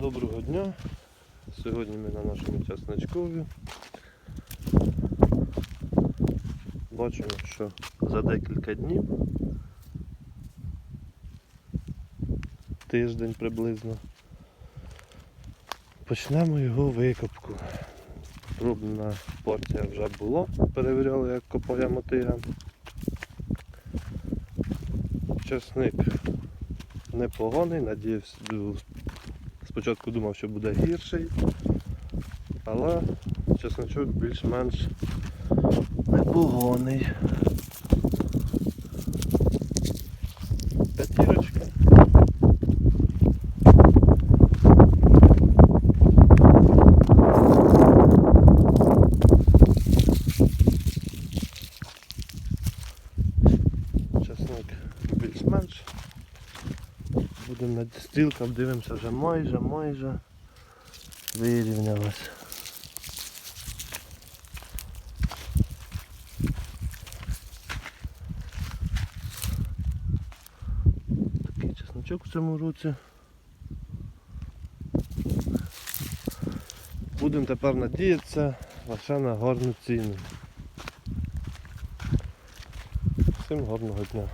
Доброго дня. Сьогодні ми на нашому часничкові. Бачимо, що за декілька днів, тиждень приблизно, почнемо його викопку. Пробна порція вже була, перевіряли, як копає мотига. Часник непоганий, надіюсь, спочатку думав, що буде гірший, але чесночок більш-менш непоганий. Будемо над стрілком, дивимося вже майже, майже вирівнялась. Такий чесночок в цьому році. Будемо тепер надіятися лише на гарну ціну. Всім гарного дня.